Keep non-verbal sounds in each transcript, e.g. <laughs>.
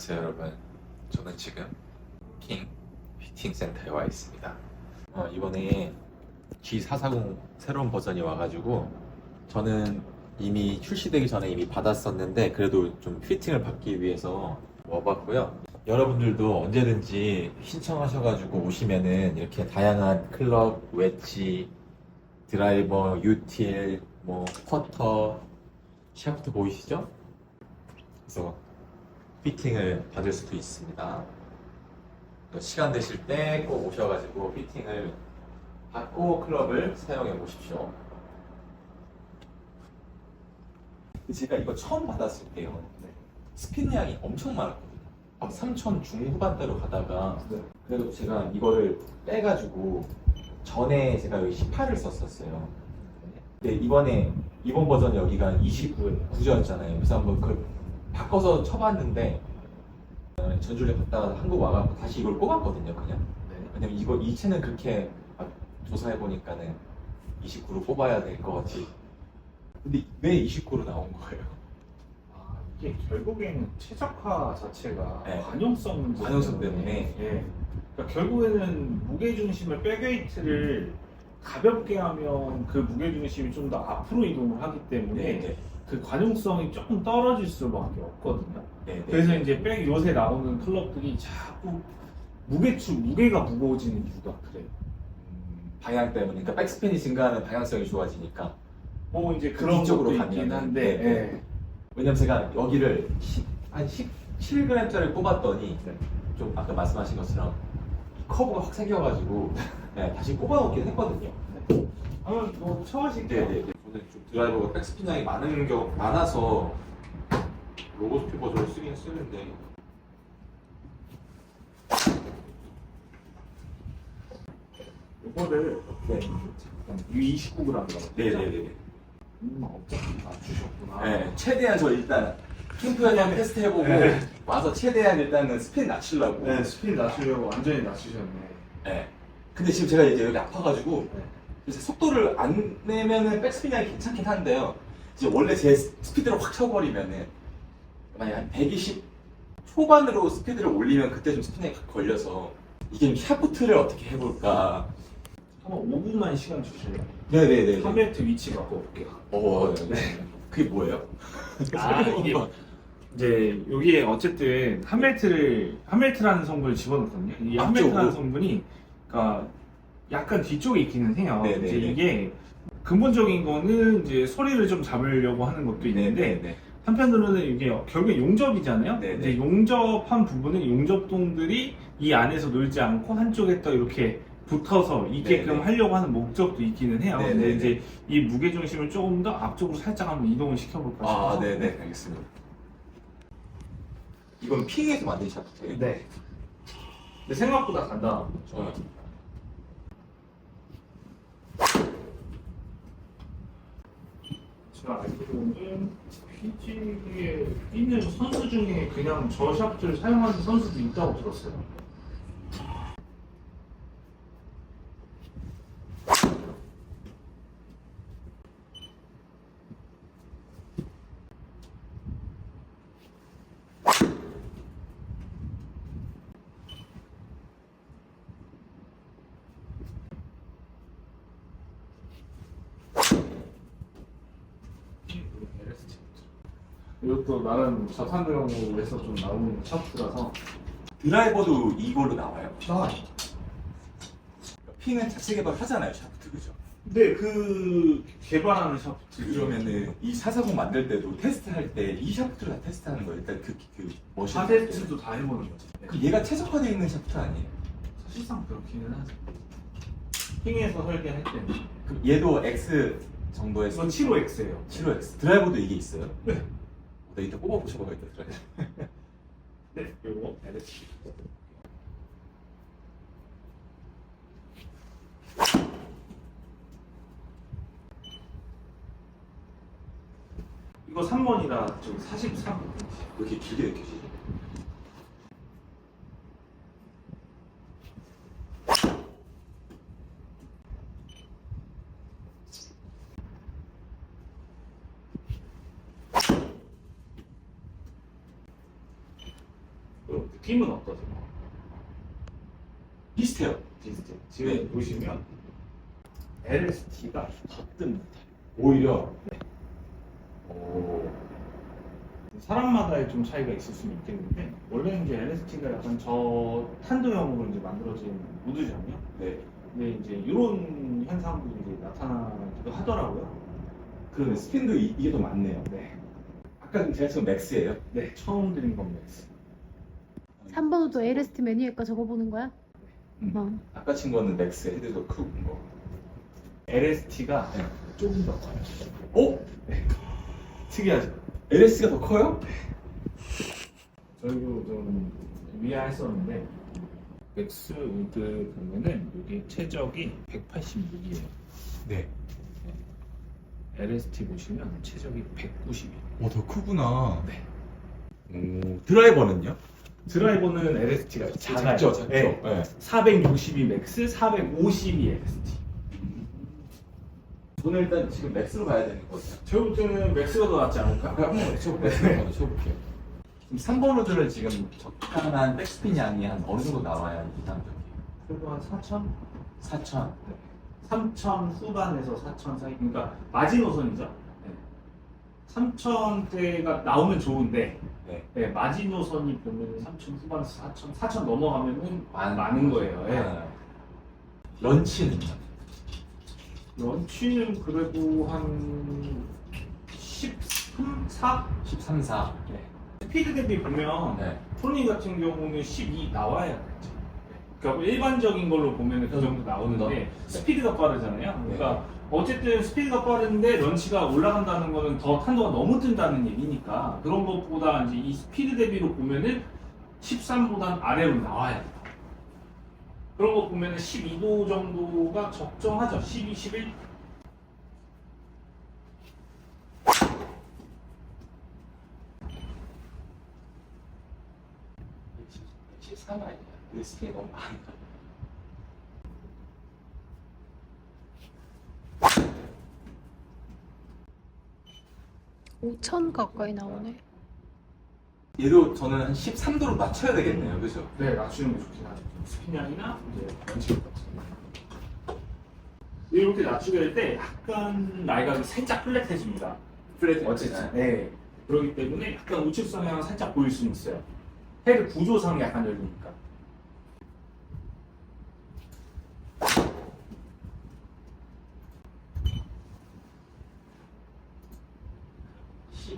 안녕하세요 여러분. 저는 지금 킹 피팅 센터에 와 있습니다. 어, 이번에 G440 새로운 버전이 와가지고 저는 이미 출시되기 전에 이미 받았었는데 그래도 좀 피팅을 받기 위해서 와봤고요. 여러분들도 언제든지 신청하셔가지고 오시면은 이렇게 다양한 클럽, 웨지, 드라이버, 유틸, 뭐 퍼터, 샤프트 보이시죠? 그래서 피팅을 받을 수도 있습니다. 또 시간 되실 때 꼭 오셔가지고 피팅을 받고 클럽을 사용해 보십시오. 제가 이거 처음 받았을 때요. 스피드 양이 엄청 많았거든요. 막 3천 중후반대로 가다가 그래도 제가 이거를 빼가지고 전에 제가 여기 18을 썼었어요. 근데 이번에 이번 버전 여기가 29였잖아요. 9였잖아요. 그래서 한번 그걸 바꿔서 쳐봤는데 어, 전주를 갔다가 한국 와갖고 다시 이걸 뽑았거든요. 그냥 왜냐면 이거 이 채는 그렇게 막 조사해 보니까는 29로 뽑아야 될 것 같지. 근데 왜 29로 나온 거예요? 아, 이게 결국에는 최적화 자체가 네. 관용성 관용성 때문에. 예. 그러니까 결국에는 무게 중심을 백웨이트를 가볍게 하면 그 무게 중심이 좀 더 앞으로 이동을 하기 때문에 네, 그 관용성이 조금 떨어질 수밖에 없거든요. 네, 네. 그래서 이제 백 요새 나오는 클럽들이 자꾸 무게축 무게가 무거워지는 이유가 그래요. 음, 방향 때문에, 그러니까 백스핀이 증가하면 방향성이 좋아지니까. 뭐 이제 그런 이쪽으로 것도 있긴 가면은, 한데 네, 네. 예. 왜냐면 제가 여기를 10, 한 17g짜리 뽑았더니 네. 좀 아까 말씀하신 것처럼 이 커브가 확 생겨가지고 네, 다시 뽑아놓긴 했거든요. 한번 뭐 쳐보실게요. 네네. 저는 좀 드라이버가 백스핀 양이 많은 경 많아서 로고스피 버전을 쓰긴 쓰는데 이거를 네. 이 29g이라고 네네네. 음, 어차피 맞추셨구나. 네, 최대한 저 일단 캠프에서 테스트 해보고 네. 와서 최대한 일단은 스핀 낮추려고. 네, 스피드 낮추려고 완전히 낮추셨네. 네. 근데 지금 제가 이제 여기 아파가지고 네. 이제 속도를 안 내면은 백스핀 양이 괜찮긴 한데요. 이제 원래 제 스피드를 확 쳐버리면은 만약 한 120 초반으로 스피드를 올리면 그때 좀확 걸려서 이게 샤프트를 어떻게 해볼까. 한번 5분만 시간 주실래요? 네네네. 3벨트 위치 바꿔볼게요. 어, 네. 그게 뭐예요? 아, 이게 이제 여기에 어쨌든 한벨트를 한벨트라는 성분을 집어넣거든요. 이 앞쪽으로? 한벨트라는 성분이 그러니까 약간 뒤쪽에 있기는 해요. 네네네. 이제 이게 근본적인 거는 이제 소리를 좀 잡으려고 하는 것도 있는데 네네. 한편으로는 이게 결국에 용접이잖아요. 네네. 이제 용접한 부분은 용접동들이 이 안에서 놀지 않고 한쪽에 또 이렇게 붙어서 있게끔 네네. 하려고 하는 목적도 있기는 해요. 근데 네네네. 이제 이 무게 중심을 조금 더 앞쪽으로 살짝 한번 이동을 시켜볼까 싶어서. 아, 네네. 알겠습니다. 이건 핑에서 만든 샤프트예요? 네. 근데 생각보다 간다. 좋아요. 알기로는 PG에 있는 선수 중에 그냥 저 샤프트를 사용하는 선수도 있다고 들었어요. 이것도 나름 저탄들용으로 해서 좀 나오는 샤프트라서 드라이버도 이걸로 나와요. 아, 핑은 자체 개발하잖아요, 샤프트 그죠? 근데 그 개발하는 샤프트 그러면은 이440 만들 때도 테스트할 때 이 샤프트로 다 테스트하는 거예요. 일단 그, 그 머신. 파테스트도 다 해보는 거지. 그 얘가 최적화되어 있는 샤프트 아니에요? 사실상 그렇기는 하죠. 핑에서 설계할 때는 그 얘도 X 정도의 이건 75X예요. 75X. 드라이버도 이게 있어요? 네. 나 이따 뽑아 보셔봐야겠다, 드라이버. 네, 요거 LS. 이거 3번이라 저기 43. 왜 이렇게 길게 느껴지지? 느낌은 어떠세요? 비슷해요. 비슷해요. 지금 네. 보시면 LST가 더 뜹니다. 오히려 오. 사람마다의 좀 차이가 있을 수는 있겠는데 원래는 이제 LST가 약간 저 탄도형으로 이제 만들어진 무드잖아요. 네. 근데 이제 이런 현상도 이제 나타나기도 하더라고요. 그러네 스핀도 이, 게더 많네요. 네, 아까 제가 지금 맥스예요. 네 처음 드린 겁니다. 3번호도 LST 메뉴에 거 적어보는 거야? 음. 어. 아까 친 거는 맥스 헤드도 크고 거. LST가 네. 조금 더 커요. 어? <laughs> 특이하죠? LS가 더 커요? 저희도 좀 위아했었는데 맥스 우드 보면은 여기 최적이 186이에요. 네. LST 보시면 최적이 190이에요. 오, 더 크구나. 네. 오, 드라이버는요? 드라이버는 LST가 작아요. 작죠, 작죠. 네. 네. 462 맥스, 452 LST. 저는 일단 지금 맥스로 가야 되는 거죠. 제가 볼 때는 맥스가 더 낫지 않을까? 아까 한번 쳐볼게요. 한번 쳐볼게요. 지금 3번 호들은 지금 적당한 백스핀 양이 한 어느 정도 나와야 이상적이에요? 그래도 한 4천? 4천. 3천 후반에서 4천 사이. 그러니까 마지노선이죠. 네. 3천대가 나오면 좋은데 네. 네, 마지노선이 보면 3천 후반에서 4천, 4천 넘어가면은 많- 많은 거예요. 예. 아. 런치는요? 런치는 그래도 한 13, 4? 13, 4. 네. 스피드 대비 보면 네. 프로니 같은 경우는 12 나와야 되죠. 그러니까 일반적인 걸로 보면 그 정도 나오는데 스피드가 빠르잖아요. 그러니까 어쨌든 스피드가 빠른데 런치가 올라간다는 거는 더 탄도가 너무 뜬다는 얘기니까 그런 것보다 이제 이 스피드 대비로 보면은 13보단 아래로 나와야 돼요. 그런 거 보면은 12도 정도가 적정하죠. 12, 11. 십13 아니야? 근데 스핀이 너무 많다. 5천 가까이 나오네. 얘도 저는 한 13도로 맞춰야 되겠네요. 그죠? 네, 낮추는 게 좋긴 하죠. 스피냥이나 이제 같은 거. 이렇게 낮추게 될 때 약간 라이각이 살짝 플랫해집니다. 플랫 어쨌든. 네. 그렇기 때문에 약간 우측 성향은 살짝 보일 수는 있어요. 헤드 구조상 약간 열리니까.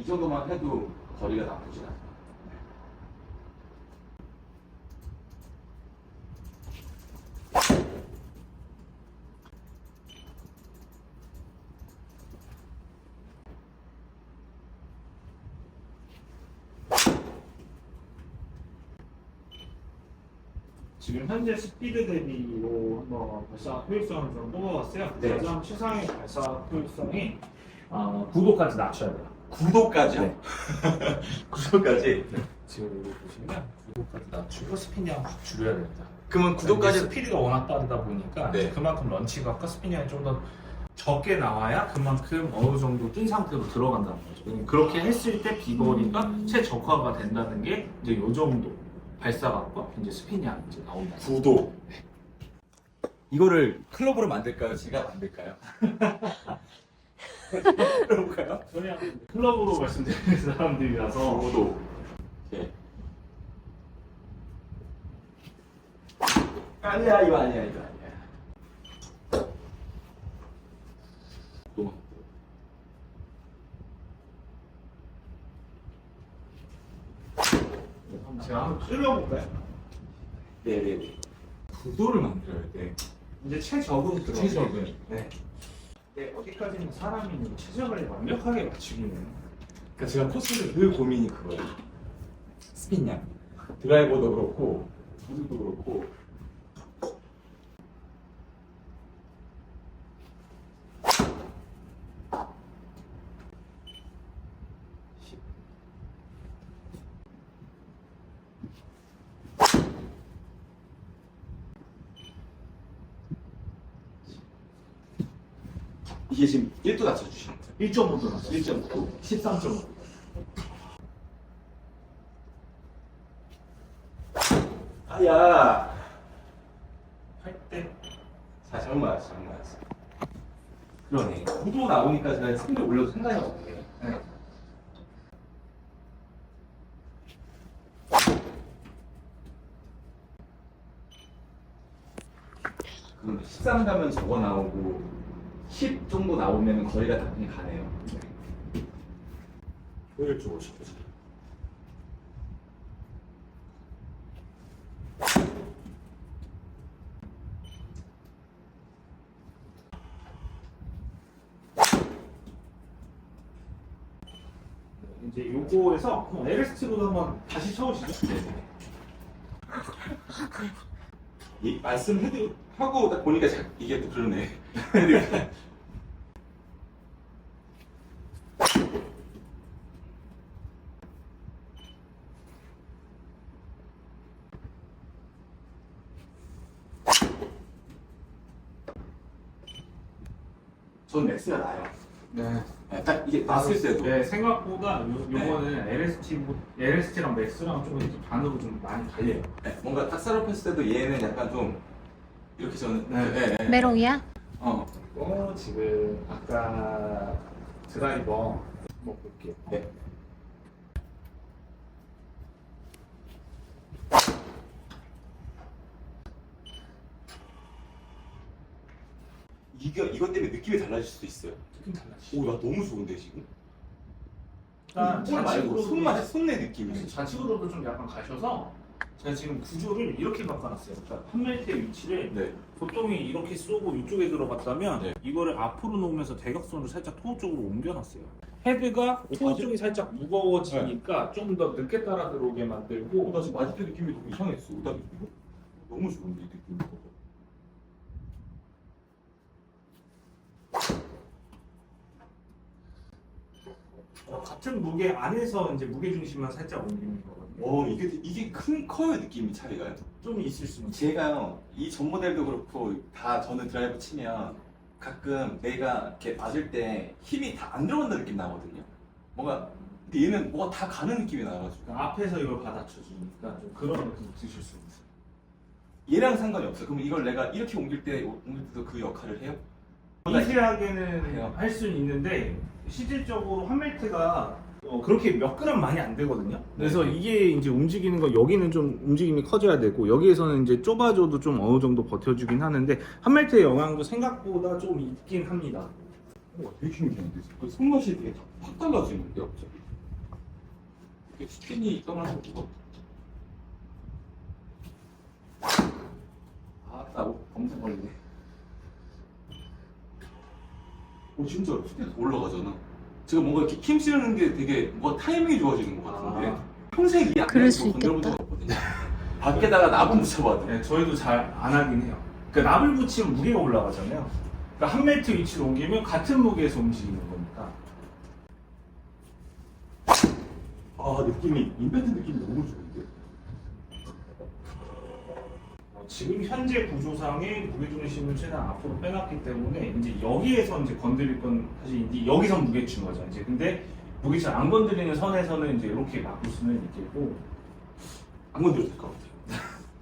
이 정도만 해도 거리가 나쁘진 않아요. 지금 현재 스피드 대비로 한번 발사 효율성을 좀 뽑아봤어요. 네. 가장 최상의 발사 효율성이 어, 9도까지 낮춰야 돼요. 9도까지요? 네. <laughs> 9도까지? 지금 여기 보시면 9도까지 낮추고 스피냥 확 줄여야 됩니다. 그러면 이게 9도까지 스피드가 워낙 빠르다 보니까 네. 그만큼 런치가 스피닝이 좀 더 적게 나와야 그만큼 어느 정도 뜬 상태로 들어간다는 거죠. 그렇게 했을 때 비거리가 최적화가 된다는 게 이제 요 정도 발사각과 이제 스피닝이 이제 나온다. 9도. 이거를 클럽으로 만들까요? 제가 만들까요? <laughs> 그럴까요? 그냥 클럽으로 말씀드리는 사람들이라서 9도. 예. 아니야, 이거 아니야, 이거 아니야. 너무 제가 한번 찔러볼까요? 네네네. 9도를 만들어야 돼. 이제 최적은 들어. 최적은. 네. 네, 어디까지는 사람이 최적을 완벽하게 맞추기는 그러니까 제가 코스를 늘 고민이 그거예요. 스핀량. 드라이버도 그렇고, 부드도 그렇고. 이게 지금 1도 낮춰주시는 거예요? 1.5도 나왔어요. 1.9. 13.5. 아야. 8대 자, 잘못 맞았어, 잘못 맞았어. 그러네. 구도 나오니까 제가 승리 올려도 상관이 없네. 네. 그럼 13 가면 저거 나오고 10 정도 나오면 거리가 다 그냥 가네요. 효율적으로 싶어서 이제 요거에서 LST로도 한번 다시 쳐보시죠. 이 말씀해도 하고 딱 보니까 자, 이게 또 그러네. <laughs> 전 맥스가 나요. 네. 네, 딱 이게 났을 때도. 네, 생각보다 요, 요거는 LST, LST랑 맥스랑 좀 이렇게 반으로 좀 많이 달려요. 네, 뭔가 딱 셋업했을 때도 얘는 약간 좀 이렇게 저는 네. 네, 네. 메롱이야? 어. 그리고 지금 아까 드라이버 한번 볼게요. 네. 이거 이것 때문에 느낌이 달라질 수도 있어요. 느낌 달라지죠. 오, 나 너무 좋은데 지금. 일단 볼 말고 좌측으로도- 손맛 손내 느낌이. 좌측으로도 좀 약간 가셔서 제가 지금 구조를 이렇게 바꿔놨어요. 그러니까 판멜트의 위치를 네. 보통이 이렇게 쏘고 이쪽에 들어갔다면 네. 이거를 앞으로 놓으면서 대각선을 살짝 토우 쪽으로 옮겨놨어요. 헤드가 토우 쪽이 살짝 무거워지니까 좀 더 늦게 따라 들어오게 만들고 나 지금 맞을 때 느낌이 너무 이상했어. 나 이거 너무 좋은데 이 느낌이. 같은 무게 안에서 이제 무게 중심만 살짝 옮기는 거거든요. 어 이게 이게 큰 커요 느낌이 차이가요. 좀 있을 수는 있어요. 제가요 이 전 모델도 그렇고 다 저는 드라이브 치면 가끔 내가 이렇게 맞을 때 힘이 다 안 들어간다는 느낌 나거든요. 뭔가 근데 얘는 뭐가 다 가는 느낌이 나가지고 그러니까 앞에서 이걸 받아쳐 주니까 좀 그런 느낌 드실 수 있어요. 얘랑 상관이 없어. 그럼 이걸 내가 이렇게 옮길 때 옮길 때도 그 역할을 해요? 미세하게는. 할 수는 있는데 실질적으로 한 멜트가 어, 그렇게 몇 그램 많이 안 되거든요. 그래서 네. 이게 이제 움직이는 거 여기는 좀 움직임이 커져야 되고 여기에서는 이제 좁아져도 좀 어느 정도 버텨주긴 하는데 한 멜트의 영향도 생각보다 좀 있긴 합니다. 와, 되게 신기한데 그 손맛이 되게 다- 확 달라지는데 갑자기 이게 스킨이 떠나서 그거 아나 검색 걸리네 오 진짜 더 올라가잖아 제가 뭔가 이렇게 힘 실는 게 되게 뭔가 타이밍이 좋아지는 것 같은데 아. 평생 이안 그럴 수 건드려본 적. 없거든요 <laughs> 밖에다가 나무 붙여봐도 네, 저희도 잘 안 하긴 해요. 그러니까 납을 붙이면 무게가 올라가잖아요. 그러니까 한 멜트 위치로 옮기면 같은 무게에서 움직이는 거니까. 아 느낌이 임팩트 느낌이 너무 좋은데 어, 지금 현재 구조상의 무게중심을 최대한 앞으로 빼놨기 때문에 이제 여기에서 이제 건드릴 건 사실 이제 여기서 무게 준 거죠. 이제 근데 무게 잘안 건드리는 선에서는 이제 이렇게 바꿀 수는 있겠고 안 건드려도 될 것 같아요.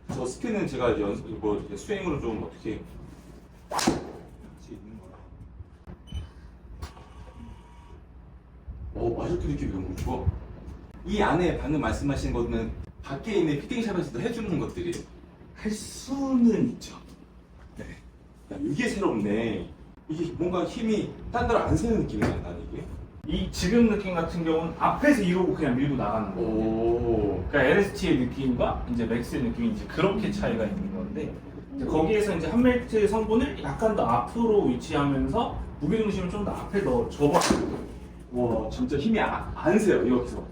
<laughs> 저 스피는 제가 이제 연습, 뭐 이렇게 스윙으로 좀 어떻게 할수 있는. 오, 맞을 때 느낌이 너무 좋아. 이 안에 방금 말씀하신 거는 밖에 있는 피팅샵에서도 해주는 것들이 할 수는 있죠. 야, 이게 새롭네. 이게 뭔가 힘이 딴 데로 안 새는 느낌이 난다, 이게. 이 지금 느낌 같은 경우는 앞에서 이러고 그냥 밀고 나가는 거예요. 오. 그러니까 LST의 느낌과 이제 맥스의 느낌이 이제 그렇게 차이가 있는 건데 이제 거기에서 이제 한 멜트 성분을 약간 더 앞으로 위치하면서 무게 중심을 좀 더 앞에 더 접어. 와, 진짜 힘이 아, 안 새요, 여기서.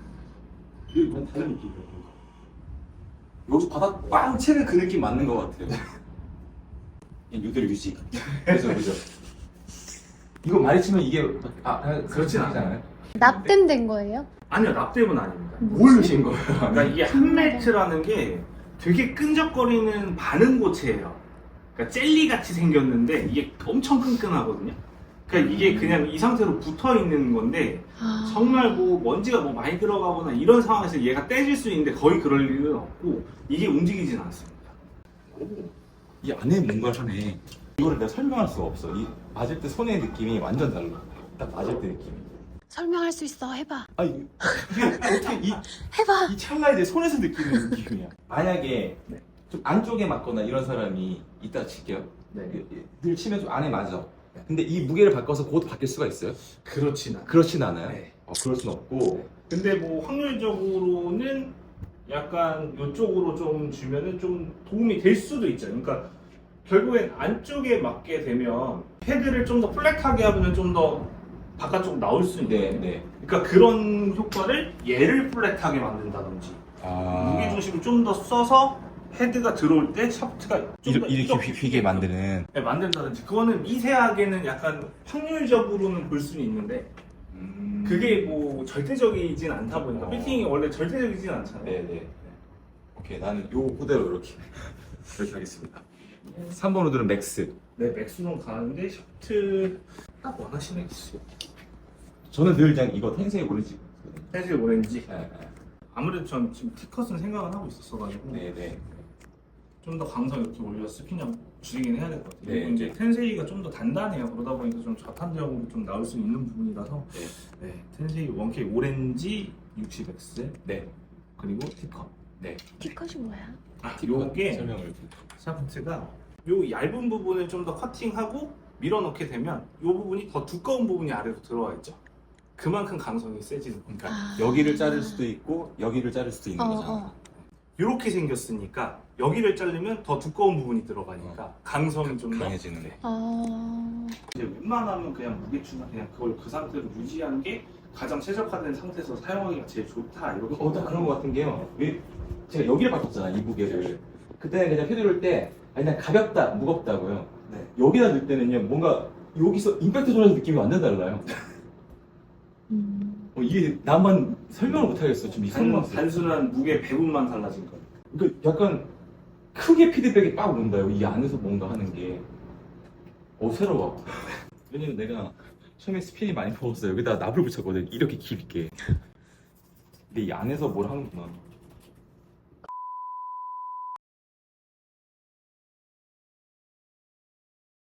이거 완전 다른 느낌이에요. 여기서 바닥 빵 치는 그 느낌 맞는 것 같아요. 그냥 이대로 유지. <laughs> 그죠, 그죠. 이거 많이 치면 이게 아, 아 그렇진 않아요. 납땜 된 거예요? 아니요 납땜은 아닙니다. 뭘 넣으신 거예요? 그러니까 이게 한 멜트라는 게 되게 끈적거리는 반응 고체예요. 그러니까 젤리 같이 생겼는데 이게 엄청 끈끈하거든요. 그러니까 이게 그냥 이 상태로 붙어 있는 건데 아. 정말 뭐 먼지가 뭐 많이 들어가거나 이런 상황에서 얘가 떼질 수 있는데 거의 그럴 일은 없고 이게 움직이진 않습니다. 이 안에 뭔가를 하네. 이거를 내가 설명할 수가 없어. 이 맞을 때 손의 느낌이 완전 달라. 딱 맞을 때 느낌이. 설명할 수 있어. 해봐. 아니 이게 어떻게 이, <laughs> 해봐. 이 찰나에 내 손에서 느끼는 느낌이야. 만약에 좀 안쪽에 맞거나 이런 사람이 있다 칠게요. 네. 늘 치면 좀 안에 맞아. 근데 이 무게를 바꿔서 곧 바뀔 수가 있어요? 그렇진 않아요. 그렇진 않아요. 네. 어, 그럴 순 없고. 근데 뭐 확률적으로는 약간 이쪽으로 좀 주면은 좀 도움이 될 수도 있죠. 그러니까 결국엔 안쪽에 맞게 되면 헤드를 좀 더 플랫하게 하면 좀 더 바깥쪽 나올 수 있는. 네, 네. 그러니까 그런 효과를 얘를 플랫하게 만든다든지 아. 무게 중심을 좀 더 써서 헤드가 들어올 때 샤프트가 좀 더 이렇게 휘게 만드는. 네, 만든다든지 그거는 미세하게는 약간 확률적으로는 볼 수는 있는데 음. 그게 뭐 절대적이진 않다 보니까 어. 피팅이 원래 절대적이진 않잖아요. 네, 네. 오케이, 나는 요 그대로 이렇게 <laughs> 이렇게 하겠습니다. 3번 우드는 맥스. 네, 맥스론 가는데 샤프트 딱 원하시는 게 있어요. 저는 늘 그냥 이거 텐세이 오렌지. 펜슬 오렌지. 네, 아무래도 전 지금 티컷은 생각을 하고 있었어가지고 네, 네. 좀 더 강성 이렇게 올려 스피닝 줄이긴 해야 될 것 같아요. 네. 그리고 이제 텐세이가 좀 더 단단해요. 그러다 보니까 좀 좌탄적으로 좀 나올 수 있는 부분이라서 네. 네, 텐세이 1K 오렌지 60X 네. 그리고 티컷. 네. 티컷이 뭐야? 아, 요게 설명을. 샤프트가 요 얇은 부분을 좀 더 커팅하고 밀어넣게 되면 요 부분이 더 두꺼운 부분이 아래로 들어와 있죠. 그만큼 강성이 세지는 거예요. 그러니까 아. 여기를 자를 수도 있고 여기를 자를 수도 있는 어, 거잖아. 어. 이렇게 생겼으니까 여기를 자르면 더 두꺼운 부분이 들어가니까 강성이 좀 더 강해지는. 네. 어. 이제 웬만하면 그냥 무게추나 그냥 그걸 그 상태로 유지하는 게 가장 최적화된 상태에서 사용하기가 제일 좋다 이렇게 어, 나 그런 거 같은 게요. 왜 제가 여기를 바꿨잖아 이 무게를. 그때는 그냥 휘두를 때 아니 난 가볍다 무겁다고요. 네. 여기다 넣을 때는요 뭔가 여기서 임팩트 돌아서 느낌이 완전 달라요. 음. 어, 이게 나만 설명을 못 하겠어 지금 이 단, 상황. 단순한 무게 배분만 달라진 거예요. 그 약간 크게 피드백이 빡 온다 요. 이 안에서 뭔가 하는 게. 어 새로워. <laughs> 왜냐면 내가 처음에 스피이 많이 먹었어. 여기다 납을 붙였거든. 이렇게 깊게. 근데 이 안에서 뭘 하는구나.